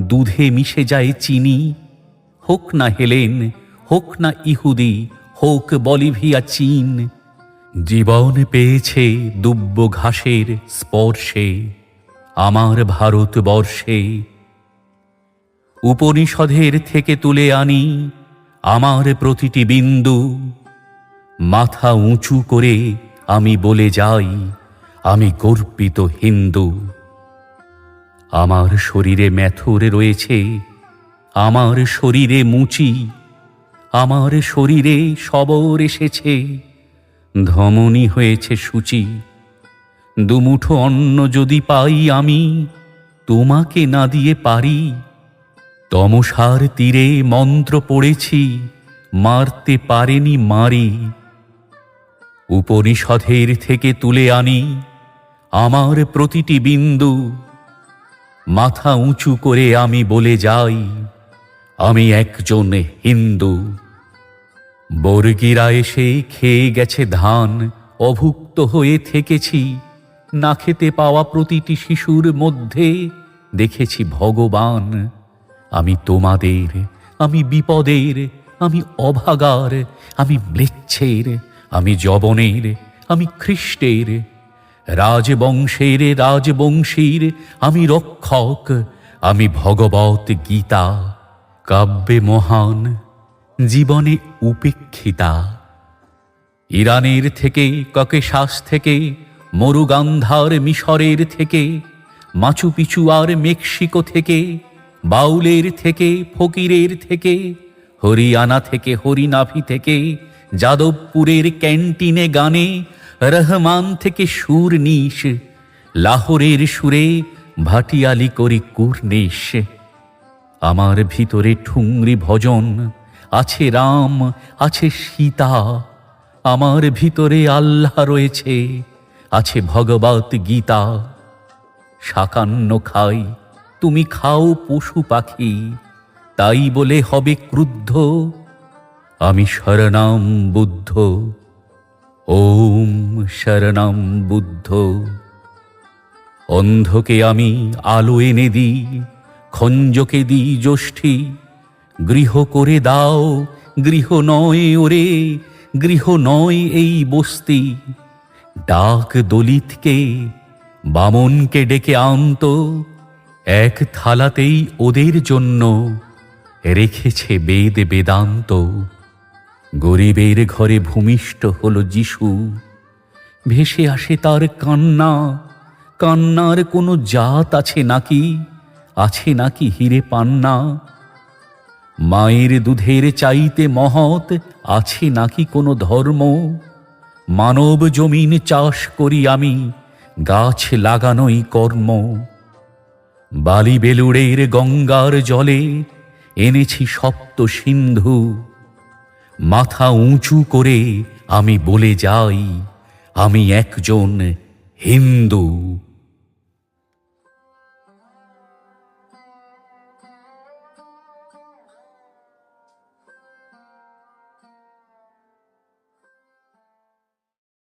দুধে মিশে যায় চিনি। হোক না হেলেন, হোক না ইহুদি, হোক বলিভিয়া চীন। জীবন পেয়েছে দুব্য ঘাসের স্পর্শে, আমার ভারতবর্ষে। উপনিষদের থেকে তুলে আনি আমার প্রতিটি বিন্দু। মাথা উঁচু করে আমি বলে যাই, আমি গর্বিত হিন্দু। আমার শরীরে ম্যাথর রয়েছে, আমার শরীরে মুচি, আমার শরীরে সবর এসেছে, ধমনী হয়েছে সূচি, দুমুঠো অন্ন যদি পাই আমি, তোমাকে না দিয়ে পারি, তমসার তীরে মন্ত্র পড়েছি, মারতে পারেনি মারি, উপনিষদের থেকে তুলে আনি, আমার প্রতিটি বিন্দু মাথা উঁচু করে আমি বলে যাই, আমি একজন হিন্দু। বর্গীরা এসে খেয়ে গেছে ধান, অভুক্ত হয়ে থেকেছি। না খেতে পাওয়া প্রতিটি শিশুর মধ্যে দেখেছি ভগবান। আমি তোমাদের, আমি বিপদের, আমি অভাগার, আমি ম্লেচ্ছের, আমি জবনের আমি খ্রিস্টের। রাজবংশের রাজবংশীর, আমি রক্ষক, আমি ভগবত গীতা, কাব্যে মহান, জীবনে উপেক্ষিতা। ইরানের থেকে, ককেশাস থেকে, মরুগান্ধার মিশরের থেকে মাচু পিচু আর মেক্সিকো থেকে, বাউলের থেকে, ফকিরের থেকে, হরিয়ানা থেকে, হরিনাভি থেকে, যাদবপুরের ক্যান্টিনে গানে রহমান থেকে সুর নিশ, লাহোরের সুরে ভাটিয়ালি করি কুর্নিশ। আমার ভিতরে ঠুংরি ভজন, আছে রাম, আছে সীতা, আমার ভিতরে আল্লাহ রয়েছে, আছে ভগবত গীতা। শাকান্ন খাই, তুমি খাও পশু পাখি, তাই বলে হবে ক্রুদ্ধ, আমি শরণাম বুদ্ধ। ওম শরণাম বুদ্ধ। অন্ধকে আমি আলো এনে দিই, খঞ্জকে দিই যষ্ঠী। গৃহ করে দাও, গৃহ নয় ওরে, গৃহ নয় এই বস্তি। ডাক দলিতকে, বামনকে ডেকে আনত, এক থালাতেই ওদের জন্য রেখেছে বেদ বেদান্ত। গরিবের ঘরে ভূমিষ্ঠ হল যিশু। ভেসে আসে তার কান্না। কান্নার কোনো জাত আছে নাকি? আছে নাকি হিরে পান্না? মায়ের দুধের চাইতে মহৎ আছে নাকি কোনো ধর্ম? মানব জমিন চাষ করি আমি, গাছ লাগানোই কর্ম। বালি বেলুড়ের গঙ্গার জলে এনেছি সপ্ত সিন্ধু। মাথা উঁচু করে আমি বলে যাই আমি একজন হিন্দু।